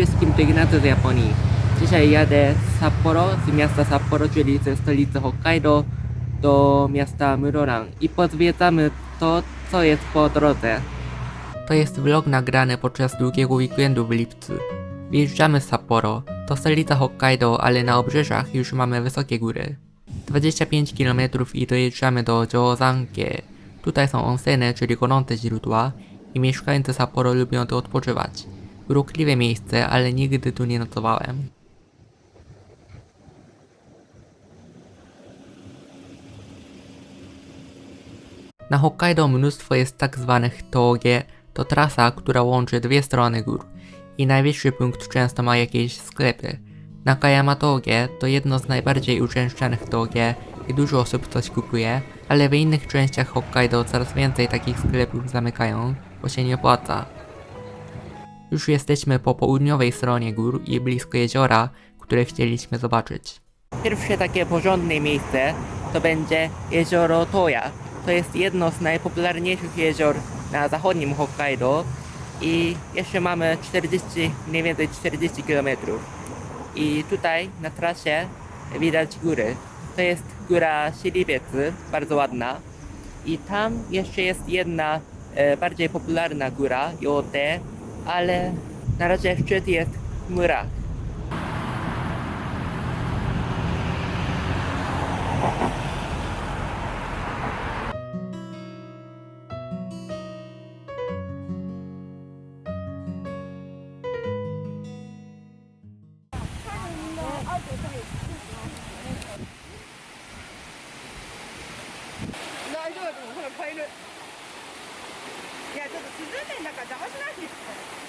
Wszystkim, to Ignacy z Japonii. Dzisiaj jadę z Sapporo, z miasta Sapporo, czyli ze stolicy Hokkaido, do miasta Muroran i pozwiedzamy to, co jest po drodze. To jest vlog nagrany podczas długiego weekendu w lipcu. Wjeżdżamy z Sapporo, to stolica Hokkaido, ale na obrzeżach już mamy wysokie góry. 25 km i dojeżdżamy do Josanke. Tutaj są onseny, czyli gorące źródła i mieszkańcy Sapporo lubią tu odpoczywać. Urokliwe miejsce, ale nigdy tu nie nocowałem. Na Hokkaido mnóstwo jest tak zwanych toge, to trasa, która łączy dwie strony gór i najwyższy punkt często ma jakieś sklepy. Nakayama Toge to jedno z najbardziej uczęszczanych toge i dużo osób coś kupuje, ale w innych częściach Hokkaido coraz więcej takich sklepów zamykają, bo się nie opłaca. Już jesteśmy po południowej stronie gór i blisko jeziora, które chcieliśmy zobaczyć. Pierwsze takie porządne miejsce to będzie jezioro Toya. To jest jedno z najpopularniejszych jezior na zachodnim Hokkaido i jeszcze mamy 40, mniej więcej 40 km. I tutaj na trasie widać góry. To jest góra Shiribecu, bardzo ładna. I tam jeszcze jest jedna e, bardziej popularna góra, Yote, ale na razie jeszcze jest mura. No, I to. いやちょっと沈んでんだから邪魔しいで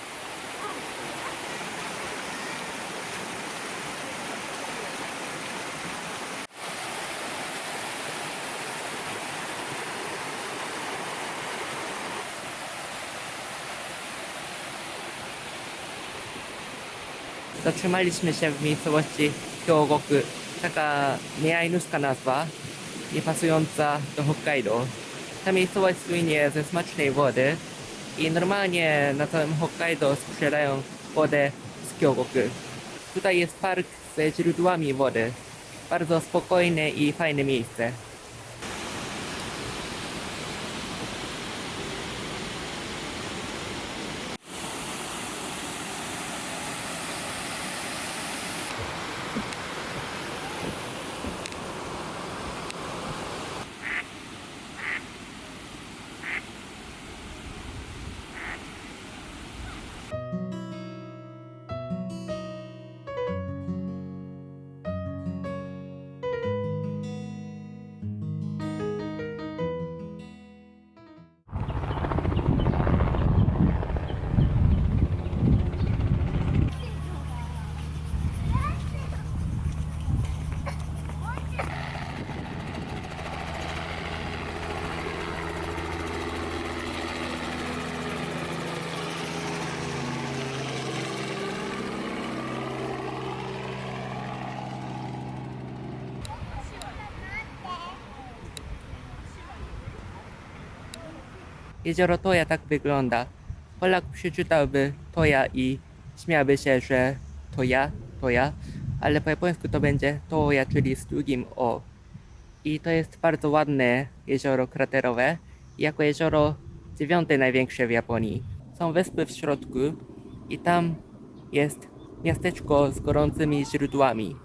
どちらもありしめしゃみつぼち、京極、なんか、寝合いぬすかなは、イパスヨンツァと北海道。Ta miejscowość słynie ze smacznej wody i normalnie na całym Hokkaido sprzedają wodę z Hyogoku. Tutaj jest park ze źródłami wody. Bardzo spokojne i fajne miejsce. Jezioro Toja tak wygląda. Polak przeczytałby Toja i śmiałby się, że to ja, to ja, ale po japońsku to będzie Toja, czyli z długim O. I to jest bardzo ładne jezioro kraterowe. Jako jezioro dziewiąte największe w Japonii. Są wyspy w środku i tam jest miasteczko z gorącymi źródłami.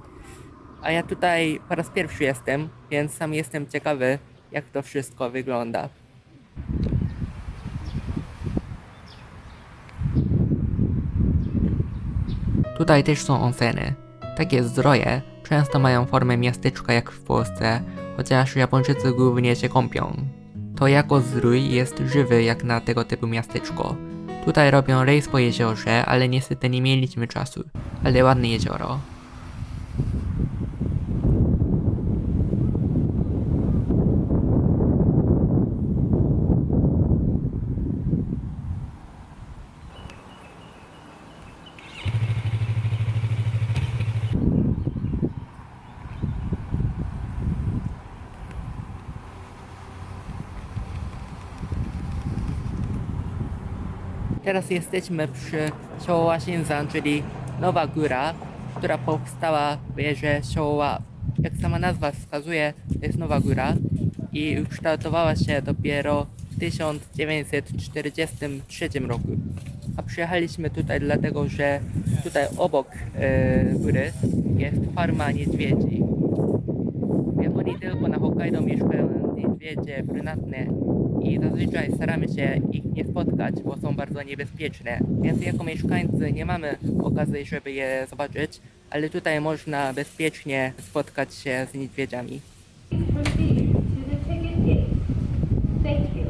A ja tutaj po raz pierwszy jestem, więc sam jestem ciekawy, jak to wszystko wygląda. Tutaj też są onseny. Takie zdroje często mają formę miasteczka jak w Polsce, chociaż Japończycy głównie się kąpią. To jako zdrój jest żywy jak na tego typu miasteczko. Tutaj robią rejs po jeziorze, ale niestety nie mieliśmy czasu. Ale ładne jezioro. Teraz jesteśmy przy Showa Shinzan, czyli nowa góra, która powstała w erze Showa. Jak sama nazwa wskazuje, to jest nowa góra i ukształtowała się dopiero w 1943 roku. A przyjechaliśmy tutaj dlatego, że tutaj obok e, góry jest farma niedźwiedzi. W Japonii tylko na Hokkaido mieszkają niedźwiedzie brunatne i zazwyczaj staramy się ich nie spotkać, bo są bardzo niebezpieczne. Więc jako mieszkańcy nie mamy okazji, żeby je zobaczyć, ale tutaj można bezpiecznie spotkać się z niedźwiedziami. Thank you.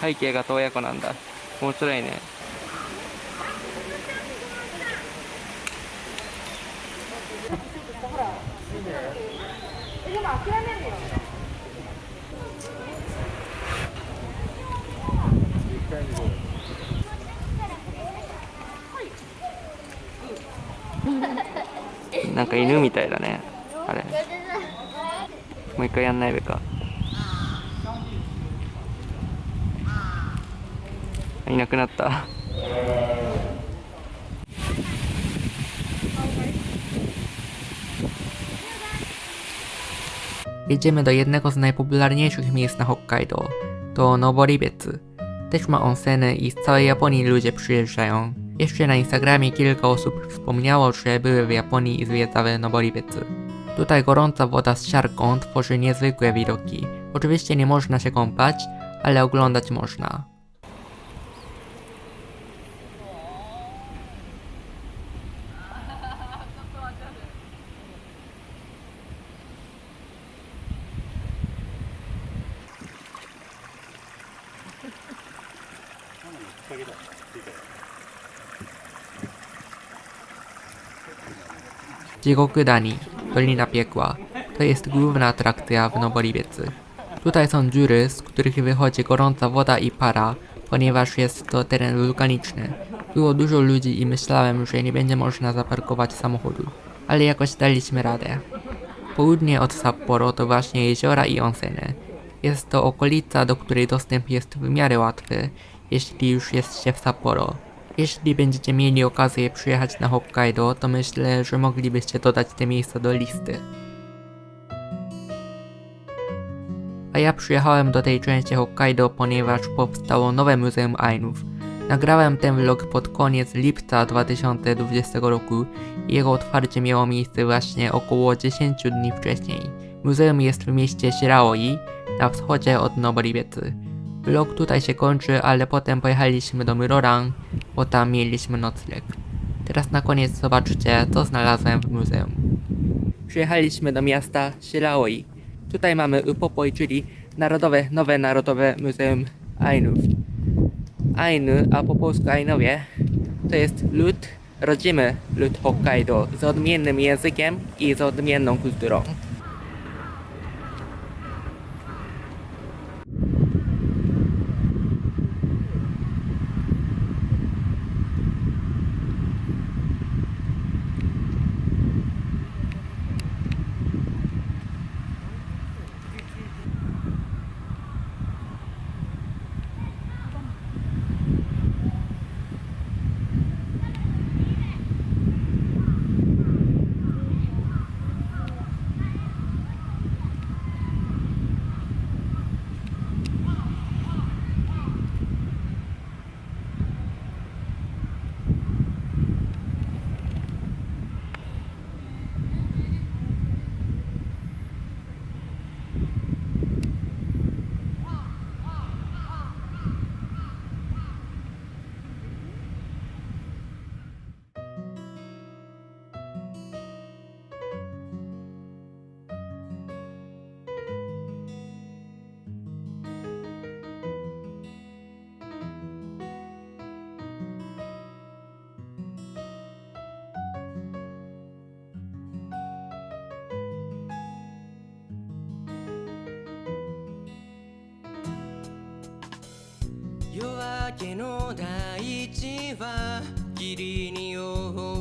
背景が洞爺湖なんだ。面白いね。なんか犬みたいだね。あれ。もう一回やんないべか。いなくなった。Jedziemy do jednego z najpopularniejszych miejsc na Hokkaido. To Noboribiec. Też ma onseny i z całej Japonii ludzie przyjeżdżają. Jeszcze na Instagramie kilka osób wspomniało, że były w Japonii i zwiedzały Noboribiec. Tutaj gorąca woda z siarką tworzy niezwykłe widoki. Oczywiście nie można się kąpać, ale oglądać można. Jigokudani, Dolina Piekła. To jest główna atrakcja w Noboribiecy. Tutaj są dziury, z których wychodzi gorąca woda i para, ponieważ jest to teren wulkaniczny. Było dużo ludzi i myślałem, że nie będzie można zaparkować samochodu, ale jakoś daliśmy radę. Południe od Sapporo to właśnie jeziora i onseny. Jest to okolica, do której dostęp jest w miarę łatwy, jeśli już jest się w Sapporo. Jeśli będziecie mieli okazję przyjechać na Hokkaido, to myślę, że moglibyście dodać te miejsca do listy. A ja przyjechałem do tej części Hokkaido, ponieważ powstało nowe Muzeum Ainów. Nagrałem ten vlog pod koniec lipca 2020 roku i jego otwarcie miało miejsce właśnie około 10 dni wcześniej. Muzeum jest w mieście Shiraoi, na wschodzie od Noboribiecy. Vlog tutaj się kończy, ale potem pojechaliśmy do Murorang, bo tam mieliśmy nocleg. Teraz na koniec zobaczcie, co znalazłem w muzeum. Przyjechaliśmy do miasta Shiraoi. Tutaj mamy Upopoi, czyli Narodowe, Nowe Narodowe Muzeum Ainów. Ainu, a po polsku Ainowie, to jest lud, rodzimy lud Hokkaido z odmiennym językiem i z odmienną kulturą. 夜明けの大地は霧に覆